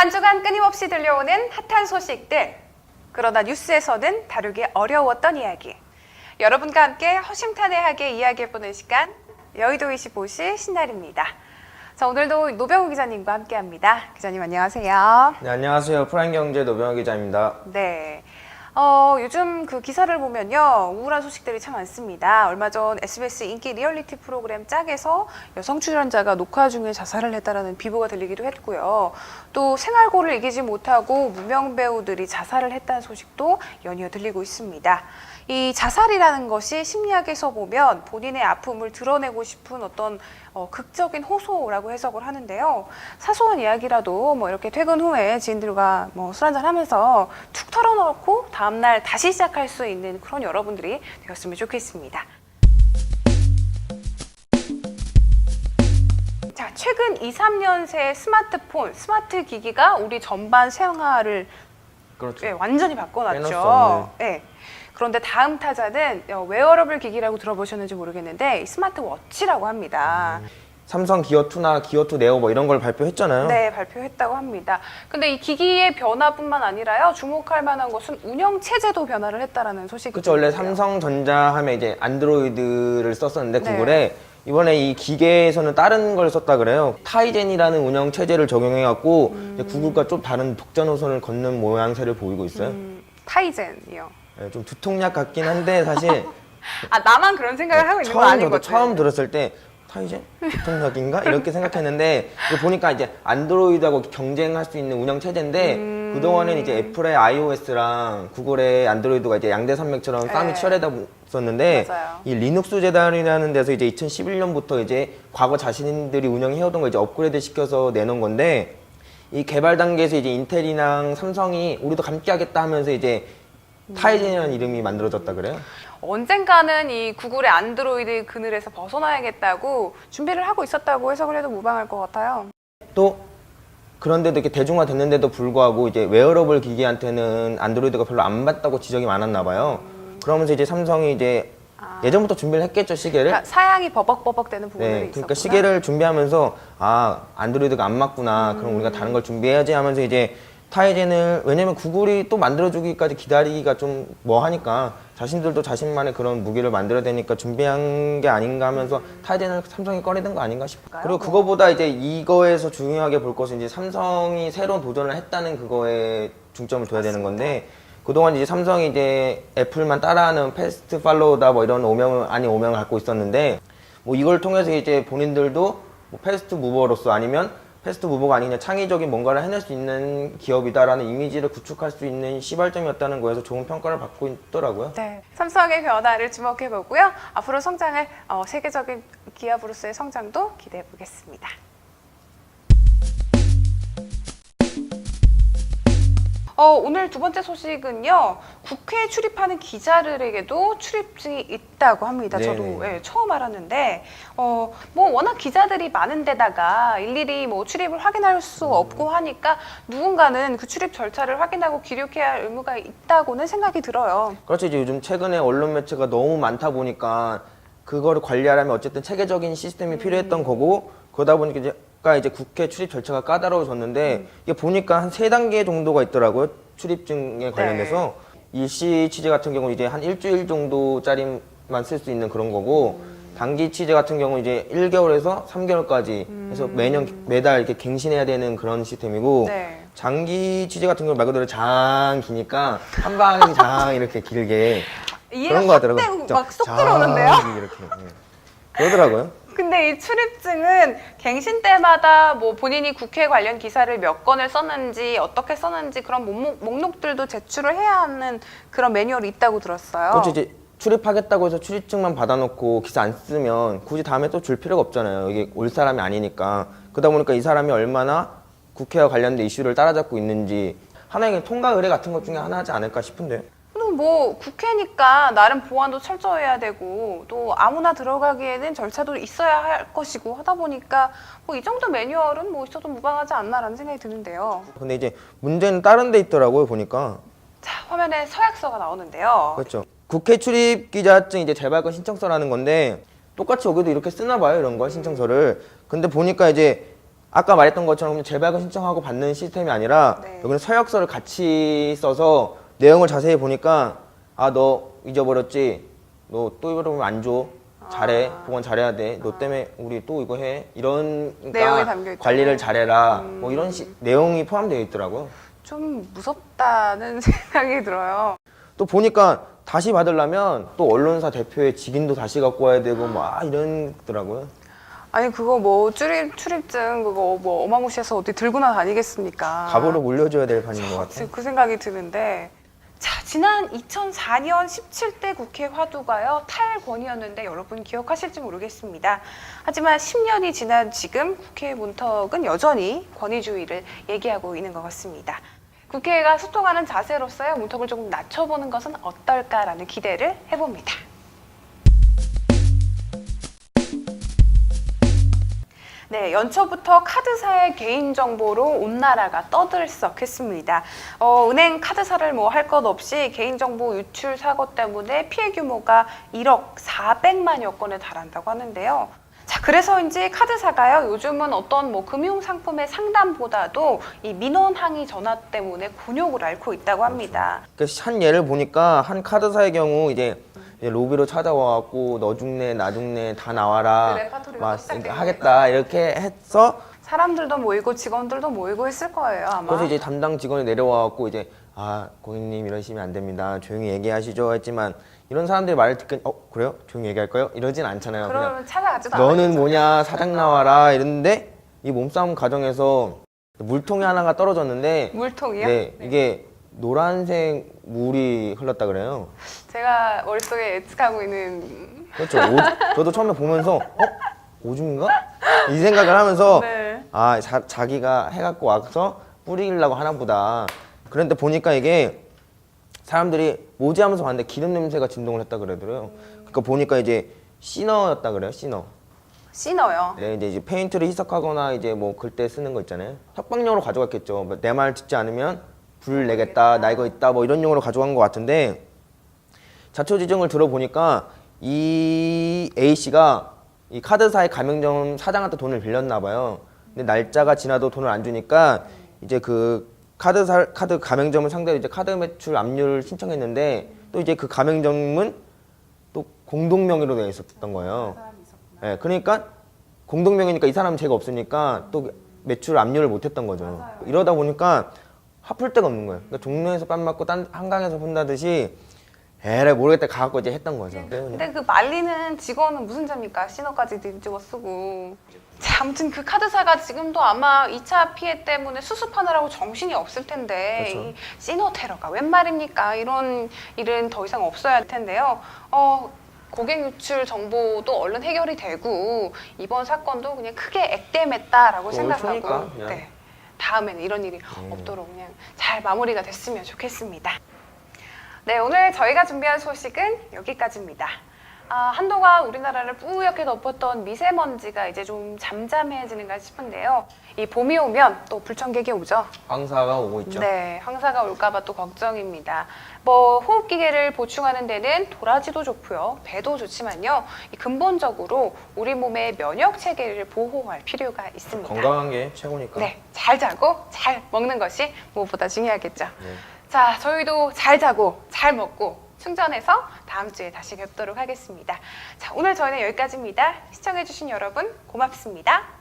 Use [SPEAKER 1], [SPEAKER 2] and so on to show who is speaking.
[SPEAKER 1] 한 주간 끊임없이 들려오는 핫한 소식들. 그러나 뉴스에서는 다루기 어려웠던 이야기. 여러분과 함께 허심탄회하게 이야기해보는 시간 여의도 25시 신날입니다. 자 오늘도 노병우 기자님과 함께합니다. 기자님 안녕하세요.
[SPEAKER 2] 네, 안녕하세요. 프라임 경제 노병호 기자입니다.
[SPEAKER 1] 네. 어, 요즘 그 기사를 보면요. 우울한 소식들이 참 많습니다. 얼마 전 SBS 인기 리얼리티 프로그램 짝에서 여성 출연자가 녹화 중에 자살을 했다라는 비보가 들리기도 했고요. 또 생활고를 이기지 못하고 무명 배우들이 자살을 했다는 소식도 연이어 들리고 있습니다. 이 자살이라는 것이 심리학에서 보면 본인의 아픔을 드러내고 싶은 어떤 어, 극적인 호소라고 해석을 하는데요. 사소한 이야기라도 뭐 이렇게 퇴근 후에 지인들과 뭐 술 한잔 하면서 툭 털어놓고 다음날 다시 시작할 수 있는 그런 여러분들이 되었으면 좋겠습니다. 자, 최근 2, 3년 새 스마트폰, 스마트 기기가 우리 전반 생활을
[SPEAKER 2] 그렇죠.
[SPEAKER 1] 예, 완전히 바꿔놨죠. 예. 그런데 다음 타자는 어, 웨어러블 기기라고 들어보셨는지 모르겠는데 이 스마트워치라고 합니다.
[SPEAKER 2] 삼성 기어2나 기어2 네오 뭐 이런 걸 발표했잖아요.
[SPEAKER 1] 네, 발표했다고 합니다. 근데 이 기기의 변화뿐만 아니라요, 주목할 만한 것은 운영 체제도 변화를 했다라는 소식이
[SPEAKER 2] 그렇죠. 원래. 삼성전자 하면 이제 안드로이드를 썼었는데
[SPEAKER 1] 네.
[SPEAKER 2] 구글에 이번에 이 기계에서는 다른 걸 썼다 그래요. 타이젠이라는 운영 체제를 적용해 갖고 이제 구글과 좀 다른 독자 노선을 걷는 모양새를 보이고 있어요.
[SPEAKER 1] 음, 타이젠이요.
[SPEAKER 2] 네, 좀 두통약 같긴 한데 사실
[SPEAKER 1] 아, 나만 그런 생각을 하고 있는 건
[SPEAKER 2] 처음
[SPEAKER 1] 아닌
[SPEAKER 2] 저도
[SPEAKER 1] 거죠.
[SPEAKER 2] 처음 들었을 때 타이젠 두통약인가 이렇게 생각했는데 이거 보니까 이제 안드로이드하고 경쟁할 수 있는 운영 체제인데
[SPEAKER 1] 음.
[SPEAKER 2] 그동안은 이제 애플의 iOS랑 구글의 안드로이드가 이제 양대 산맥처럼 싸움이
[SPEAKER 1] 네.
[SPEAKER 2] 치열하다 있었는데
[SPEAKER 1] 맞아요.
[SPEAKER 2] 이 리눅스 재단이라는 데서 이제 2011년부터 이제 과거 자신들이 운영해오던 걸 이제 업그레이드 시켜서 내놓은 건데 이 개발 단계에서 이제 인텔이랑 삼성이 우리도 함께 하겠다 하면서 이제
[SPEAKER 1] 음.
[SPEAKER 2] 타이젠이라는 이름이 만들어졌다 그래요.
[SPEAKER 1] 언젠가는 이 구글의 안드로이드 그늘에서 벗어나야겠다고 준비를 하고 있었다고 해석을 해도 무방할 것 같아요.
[SPEAKER 2] 또 그런데도 이렇게 대중화 됐는데도 불구하고 이제 웨어러블 기기한테는 안드로이드가 별로 안 맞다고 지적이 많았나 봐요. 그러면서 이제 삼성이 이제
[SPEAKER 1] 아.
[SPEAKER 2] 예전부터 준비를 했겠죠 시계를.
[SPEAKER 1] 그러니까 사양이 버벅버벅 되는 부분들이
[SPEAKER 2] 네,
[SPEAKER 1] 있었구나.
[SPEAKER 2] 그러니까 시계를 준비하면서 아 안드로이드가 안 맞구나. 그럼 우리가 다른 걸 준비해야지 하면서 이제 타이젠을 왜냐면 구글이 또 만들어주기까지 기다리기가 좀 뭐 하니까 자신들도 자신만의 그런 무기를 만들어야 되니까 준비한 게 아닌가 하면서 타이젠을 삼성이 꺼내든 거 아닌가 싶어요. 그리고 그거보다 이제 이거에서 중요하게 볼 것은 이제 삼성이 새로운 도전을 했다는 그거에 중점을 둬야 되는 건데 그동안 이제 삼성이 이제 애플만 따라하는 패스트 팔로우다 뭐 이런 오명을 아니 오명을 갖고 있었는데 뭐 이걸 통해서 이제 본인들도 뭐 패스트 무버로서 아니면 패스트 무버가 아니냐 창의적인 뭔가를 해낼 수 있는 기업이다라는 이미지를 구축할 수 있는 시발점이었다는 거에서 좋은 평가를 받고 있더라고요.
[SPEAKER 1] 네, 삼성의 변화를 주목해 보고요. 앞으로 성장을 어, 세계적인 기업으로서의 성장도 기대해 보겠습니다. 어, 오늘 두 번째 소식은요. 국회에 출입하는 기자들에게도 출입증이 있다고 합니다. 저도
[SPEAKER 2] 네네.
[SPEAKER 1] 예, 처음 알았는데, 어, 뭐 워낙 기자들이 많은 데다가 일일이 뭐 출입을 확인할 수
[SPEAKER 2] 음.
[SPEAKER 1] 없고 하니까 누군가는 그 출입 절차를 확인하고 기록해야 할 의무가 있다고는 생각이 들어요.
[SPEAKER 2] 그렇죠. 이제 요즘 최근에 언론 매체가 너무 많다 보니까 그거를 관리하려면 어쨌든 체계적인 시스템이 필요했던 거고 그러다 보니까 이제 가 이제 국회 출입 절차가 까다로워졌는데 이게 보니까 한 세 단계 정도가 있더라고요. 출입증에 관련돼서 일시 취재 같은 경우 이제 한 일주일 정도짜리만 쓸 수 있는 그런 거고 단기 취재 같은 경우 이제 1개월에서 3개월까지 해서 매년 매달 이렇게 갱신해야 되는 그런 시스템이고
[SPEAKER 1] 네.
[SPEAKER 2] 장기 취재 같은 경우 말 그대로 장 기니까 한 방이 장 이렇게 길게
[SPEAKER 1] 이해가
[SPEAKER 2] 그런 거 하더라고요.
[SPEAKER 1] 확 되고
[SPEAKER 2] 저-
[SPEAKER 1] 막쏙
[SPEAKER 2] 장
[SPEAKER 1] 들어오는데요?
[SPEAKER 2] 이렇게 예. 그러더라고요.
[SPEAKER 1] 근데 이 출입증은 갱신 때마다 뭐 본인이 국회 관련 기사를 몇 건을 썼는지 어떻게 썼는지 그런 목록, 목록 들도 제출을 해야 하는 그런 매뉴얼이 있다고 들었어요.
[SPEAKER 2] 그렇죠 이제 출입하겠다고 해서 출입증만 받아놓고 기사 안 쓰면 굳이 다음에 또 줄 필요가 없잖아요. 이게 올 사람이 아니니까 그러다 보니까 이 사람이 얼마나 국회와 관련된 이슈를 따라잡고 있는지 하나의 통과 의뢰 같은 것 중에 하나지 않을까 싶은데요.
[SPEAKER 1] 뭐 국회니까 나름 보안도 철저해야 되고 또 아무나 들어가기에는 절차도 있어야 할 것이고 하다 보니까 뭐 이 정도 매뉴얼은 뭐 있어도 무방하지 않나라는 생각이 드는데요.
[SPEAKER 2] 근데 이제 문제는 다른 데 있더라고요 보니까
[SPEAKER 1] 자 화면에 서약서가 나오는데요.
[SPEAKER 2] 그렇죠. 국회 출입 기자증 이제 재발권 신청서라는 건데 똑같이 여기도 이렇게 쓰나 봐요 이런 거 신청서를. 근데 보니까 이제 아까 말했던 것처럼 그냥 재발급 신청하고 받는 시스템이 아니라
[SPEAKER 1] 네.
[SPEAKER 2] 여기는 서약서를 같이 써서 내용을 자세히 보니까 아 너 잊어버렸지 너 또 이러면 안 줘. 잘해 보관 잘해야 돼. 너 때문에 우리 또 이거 해. 이런
[SPEAKER 1] 내용이
[SPEAKER 2] 그러니까
[SPEAKER 1] 담겨 있죠.
[SPEAKER 2] 관리를 잘해라. 뭐 이런 시, 내용이 포함되어 있더라고요.
[SPEAKER 1] 좀 무섭다는 생각이 들어요.
[SPEAKER 2] 또 보니까 다시 받으려면 또 언론사 대표의 직인도 다시 갖고 와야 되고 막 이런더라고요.
[SPEAKER 1] 아니 그거 뭐 출입 출입증 그거 뭐 어마무시해서 어디 들고나 다니겠습니까?
[SPEAKER 2] 갑으로 물려줘야 될 판인 것 같아요.
[SPEAKER 1] 지금 그 생각이 드는데 자 지난 2004년 17대 국회 화두가요 탈권이었는데 여러분 기억하실지 모르겠습니다. 하지만 10년이 지난 지금 국회 문턱은 여전히 권위주의를 얘기하고 있는 것 같습니다. 국회가 소통하는 자세로서요 문턱을 조금 낮춰보는 것은 어떨까라는 기대를 해봅니다. 네, 연초부터 카드사의 개인 정보로 온 나라가 떠들썩했습니다. 어, 은행 카드사를 뭐 할 것 없이 개인 정보 유출 사고 때문에 피해 규모가 1억 400만여 건에 달한다고 하는데요. 자, 그래서인지 카드사가요, 요즘은 어떤 뭐 금융상품의 상담보다도 이 민원 항의 전화 때문에 곤욕을 앓고 있다고 합니다.
[SPEAKER 2] 그러니까 한 예를 보니까 한 카드사의 경우 이제 로비로 찾아와갖고 너 죽네 나 죽네 다 나와라.
[SPEAKER 1] 그 레파토리가
[SPEAKER 2] 막
[SPEAKER 1] 시작된
[SPEAKER 2] 하겠다. 이렇게 했어
[SPEAKER 1] 사람들도 모이고 직원들도 모이고 했을 거예요, 아마.
[SPEAKER 2] 그래서 이제 담당 직원이 내려와갖고 이제 아 고객님 이러시면 안 됩니다. 조용히 얘기하시죠 했지만 이런 사람들이 말을 듣고 어 그래요? 조용히 얘기할까요? 이러진 않잖아요. 그냥
[SPEAKER 1] 그러면 찾아가지도
[SPEAKER 2] 너는
[SPEAKER 1] 않아요.
[SPEAKER 2] 뭐냐? 사장 나와라. 이랬는데 이 몸싸움 과정에서 물통이 하나가 떨어졌는데
[SPEAKER 1] 물통이요?
[SPEAKER 2] 네. 이게 노란색 물이 흘렀다 그래요
[SPEAKER 1] 제가 머릿속에 예측하고 있는
[SPEAKER 2] 그렇죠. 오- 저도 처음에 보면서 어? 오줌인가? 이 생각을 하면서
[SPEAKER 1] 네.
[SPEAKER 2] 아 자, 자기가 해갖고 와서 뿌리려고 하나 보다. 그런데 보니까 이게 사람들이 뭐지 하면서 봤는데 기름 냄새가 진동을 했다 그러더라고요. 그러니까 보니까 이제 시너였다 그래요. 시너.
[SPEAKER 1] 씬어요.
[SPEAKER 2] 네, 이제, 이제 페인트를 희석하거나 이제 뭐글때 쓰는 거 있잖아요. 협박용으로 가져갔겠죠. 내 말 듣지 않으면 불 내겠다, 나 이거 있다, 뭐 이런 용어로 가져간 것 같은데 자초지종을 들어보니까 이 A 씨가 이 카드사의 가맹점 사장한테 돈을 빌렸나 봐요. 근데 날짜가 지나도 돈을 안 주니까 이제 그 카드사 카드 가맹점을 상대로 이제 카드 매출 압류를 신청했는데 또 이제 그 가맹점은 또 공동 명의로 되어 있었던 거예요. 예, 그러니까 공동 명의니까 이 사람은 죄가 없으니까 또 매출 압류를 못 했던 거죠. 이러다 보니까 화풀 데가 없는 거예요. 그러니까 종로에서 뺨 맞고 딴 한강에서 본다듯이 에라 모르겠다 가갖고 이제 했던 거죠.
[SPEAKER 1] 근데 그 말리는 직원은 무슨 죄입니까? 신호까지 뒤집어 쓰고. 자, 아무튼 그 카드사가 지금도 아마 2차 피해 때문에 수습하느라고 정신이 없을 텐데
[SPEAKER 2] 그렇죠.
[SPEAKER 1] 이 시노 테러가 웬 말입니까? 이런 일은 더 이상 없어야 할 텐데요. 어, 고객 유출 정보도 얼른 해결이 되고 이번 사건도 그냥 크게 액땜했다라고
[SPEAKER 2] 또
[SPEAKER 1] 생각하고
[SPEAKER 2] 그냥.
[SPEAKER 1] 네. 다음에는 이런 일이 없도록 그냥 잘 마무리가 됐으면 좋겠습니다. 네, 오늘 저희가 준비한 소식은 여기까지입니다. 아, 한동안 우리나라를 뿌옇게 덮었던 미세먼지가 이제 좀 잠잠해지는가 싶은데요. 이 봄이 오면 또 불청객이 오죠.
[SPEAKER 2] 황사가 오고 있죠.
[SPEAKER 1] 네, 황사가 올까봐 또 걱정입니다. 뭐 호흡기계를 보충하는 데는 도라지도 좋고요, 배도 좋지만요. 이 근본적으로 우리 몸의 면역 체계를 보호할 필요가 있습니다.
[SPEAKER 2] 건강한 게 최고니까.
[SPEAKER 1] 네, 잘 자고 잘 먹는 것이 무엇보다 중요하겠죠.
[SPEAKER 2] 네.
[SPEAKER 1] 자, 저희도 잘 자고 잘 먹고 충전해서 다음 주에 다시 뵙도록 하겠습니다. 자, 오늘 저희는 여기까지입니다. 시청해주신 여러분 고맙습니다.